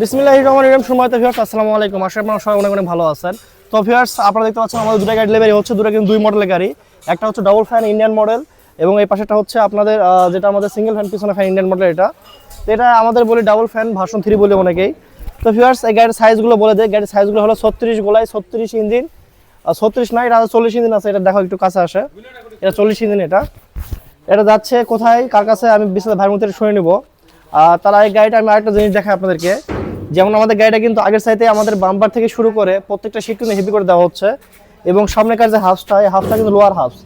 বিসমিল্লাহির রহমানির রহিম। সময় তো ভিউয়ার্স আসসালামু আলাইকুম। আশা আপনারা সবাই অনেক অনেক ভালো আছেন। তো ভিউয়ার্স আপনারা দেখতে পাচ্ছেন আমাদের দুটো গাড়ি ডেলিভারি হচ্ছে। দুটো কিন্তু দুই মডেলের গাড়ি। একটা হচ্ছে ডাবল ফ্যান ইন্ডিয়ান মডেল এবং এই পাশেটা হচ্ছে আপনাদের যেটা আমাদের সিঙ্গেল ফ্যান পিছনে ফ্যান ইন্ডিয়ান মডেল এটা। তো এটা আমাদের বলি ডাবল ফ্যান ভার্সন থ্রি বলে অনেকেই। তো ভিউয়ার্স এই গাড়ির সাইজগুলো বলে দেয় গাড়ির সাইজগুলো হলো ছত্রিশ গোলায় ছত্রিশ ইঞ্জিন। ছত্রিশ না, এটা চল্লিশ ইঞ্জিন আছে, এটা দেখো একটু কাছে আসে। এটা চল্লিশ ইঞ্জিন এটা। এটা যাচ্ছে কোথায়? কার কাছে? আমি বিশাল ভাইয়ের মধ্যে শুনে নিব। তারা এই গাড়িটা আমি আরেকটা জিনিস দেখাই আপনাদেরকে। যেমন আমাদের গাড়িটা কিন্তু আগের সাইডে আমাদের বাম্পার থেকে শুরু করে প্রত্যেকটা সিট কিন্তু হেভি করে দেওয়া হচ্ছে এবং সামনেকার যে হাউসটা এই হাউসটা কিন্তু লোয়ার হাউস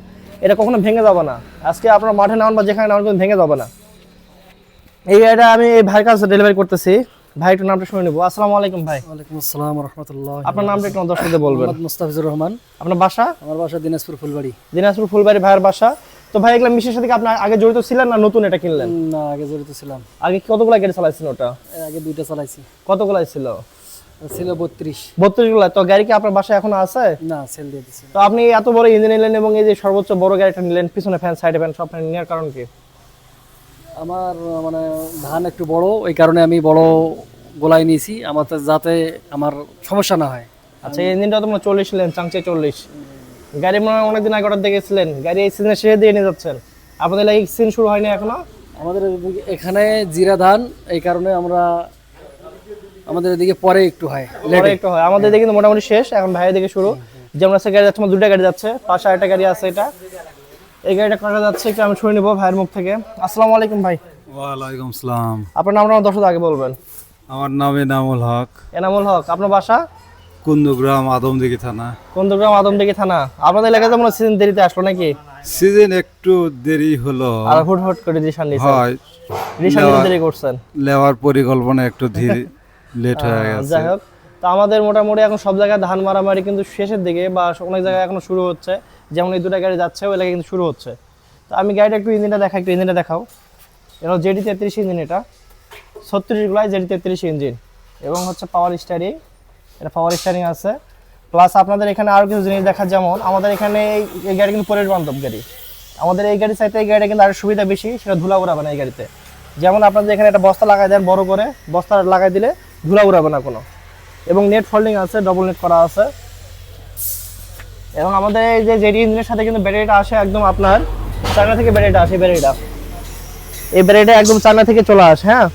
এটা কখনো ভেঙে যাবে না। আজকে আপনার মাঠে নামান বা যেখানে নামান কিন্তু ভেঙে যাবে না। এই গাড়িটা আমি এই ভাইয়ের কাছে ডেলিভারি করতেছি। ভাই একটু নামটা শুনে নেব। আসসালামু আলাইকুম ভাই। ওয়ালাইকুম আসসালাম রহমতুল্লাহ আপনার নামটা একটু দর্শকদের বলবেন। মুস্তাফিজুর রহমান। আপনার বাসা? আমার বাসা দিনাজপুর ফুলবাড়ি। দিনাজপুর ফুলবাড়ি ভাইয়ের বাসা। তো ভাই এগুলো মিশের সাথে কি আপনার আগে জড়িত ছিলেন না নতুন এটা কিনলেন? না আগে জড়িত ছিলাম। আগে কতগুলো গাড়ি চালাইছেন ওটা? আগে দুইটা চালাইছি। কতগুলো ছিল? ছিল বত্রিশ। বত্রিশগুলা তো গাড়ি কি আপনার বাসায় এখন আছে? না সেল দিয়ে দিছি। তো আপনি এত বড় ইঞ্জিন নিলেন এবং এই যে সর্বোচ্চ বড় গাড়িটা নিলেন পিছনে ফ্যান সাইডে ফ্যান সব ফ্যান নেওয়ার কারণ কি? আমার মানে ধান একটু বড় ওই কারণে আমি বড় গোলাই নিয়েছি। আমার যাতে আমার সমস্যা না হয়। আচ্ছা ইঞ্জিনটা তোমরা চল্লিশ নিলেন চাংচে চল্লিশ। গাড়ি মনে হয় অনেকদিন আগে অর্ডার দেখেছিলেন গাড়ি এই সিজনে শেষে দিয়ে নিয়ে যাচ্ছেন। আপনাদের লাগে সিজন শুরু হয়নি এখনও? আমাদের এখানে জিরা ধান এই কারণে আমরা আমাদের এদিকে পরে একটু হয় পরে একটু হয়। আমাদের দিকে মোটামুটি শেষ এখন ভাইয়ের দিকে শুরু। যেমন আছে গাড়ি যাচ্ছে আমার দুটা গাড়ি যাচ্ছে পাশে আরেকটা গাড়ি আছে এটা। এই গাড়িটা কাটা যাচ্ছে একটু আমি শুনে নিবো ভাইয়ের মুখ থেকে। আসসালামু আলাইকুম ভাই। ওয়ালাইকুম সালাম। আপনার নামটা আমার দর্শক আগে বলবেন। আমার নাম এনামুল হক। এনামুল হক আপনার বাসা? কুন্দগ্রাম আদমদিঘি থানা। কুন্দগ্রাম আদমদিঘি থানা। আপনাদের এলাকাতে মনে সিজন দেরিতে আসলো নাকি? সিজন একটু দেরি হলো। আর হুট হুট করে রিশান নিছেন হয়। নিতে দেরি করছেন। লেওয়ার পরিকল্পনা একটু ধীর লেট হয়ে গেছে। যাই হোক তো আমাদের মোটামুটি এখন সব জায়গায় ধান মারামারি কিন্তু শেষের দিকে বা অনেক জায়গায় এখনও শুরু হচ্ছে। যেমন এই দুটা গাড়ি যাচ্ছে ওই এলাকায় কিন্তু শুরু হচ্ছে। তো আমি গাড়িটা একটু ইঞ্জিনটা দেখাই একটু ইঞ্জিনটা দেখাও। এটা জেডি তেত্রিশ ইঞ্জিন এটা। ছত্রিশ গুলায় জেডি তেত্রিশ ইঞ্জিন। এবং হচ্ছে পাওয়ার স্টারিং। এটা পাওয়ার স্টারিং আছে। প্লাস আপনাদের এখানে আরও কিছু জিনিস দেখা, যেমন আমাদের এখানে এই- গাড়ি কিন্তু পরিবেশ বান্ধব গাড়ি। আমাদের এই গাড়ির চাইতে এই গাড়িটা কিন্তু আরও সুবিধা বেশি, সেটা ধুলা উড়াবে না এই গাড়িতে। যেমন আপনাদের এখানে একটা বস্তা লাগাই দেন বড় করে, বস্তা লাগাই দিলে ধুলা উড়াবে না কোনো। এবং নেট ফোল্ডিং আছে ডবল নেট করা আছে। এবং আমাদের এই যে জেডি ইঞ্জিনের সাথে কিন্তু ব্যাটারিটা আসে একদম আপনার চায়না থেকে ব্যাটারিটা আসে ব্যাটারিটা। এই ব্যাটারিটা একদম চায়না থেকে চলে আসে হ্যাঁ?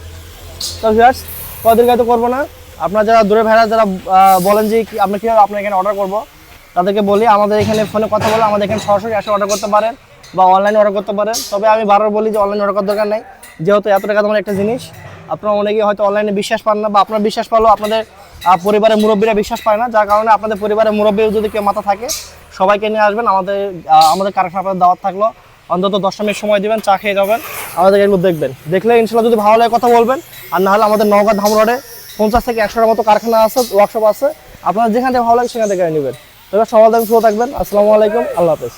তো কদিন তো করব না। আপনারা যারা দূরে ভাইরা যারা বলেন যে আমরা কীভাবে আপনার এখানে অর্ডার করব, তাদেরকে বলি আমাদের এখানে ফোনে কথা বলে আমাদের এখানে সরাসরি এসে অর্ডার করতে পারেন বা অনলাইনে অর্ডার করতে পারেন। তবে আমি বারবার বলি যে অনলাইনে অর্ডার করার দরকার নেই। যেহেতু এত টাকা তোমার একটা জিনিস, আপনারা অনেকে হয়তো অনলাইনে বিশ্বাস পান না বা আপনার বিশ্বাস পারলেও আপনাদের পরিবারের মুরব্বীরা বিশ্বাস পায় না। যার কারণে আপনাদের পরিবারের মুরব্বীর যদি কেউ মাথা থাকে, সবাইকে নিয়ে আসবেন। আমাদের আমাদের কারখানা আপনাদের দাওয়াত থাকল। অন্তত দশটা মিনিট সময় দিবেন, চা খেয়ে যাবেন। আমাদের এগুলো দেখবেন। দেখলে ইনশাল্লাহ যদি ভালো লাগে কথা বলবেন। আর না হলে আমাদের নওগাঁ ধাম রোডে পঞ্চাশ থেকে একশোটার মতো কারখানা আছে ওয়ার্কশপ আছে। আপনার যেখান থেকে ভালো লাগে সেখান থেকে নেবেন। তবে সবাই থাকবেন সুস্থ থাকবেন। আসসালামু আলাইকুম। আল্লাহ হাফেজ।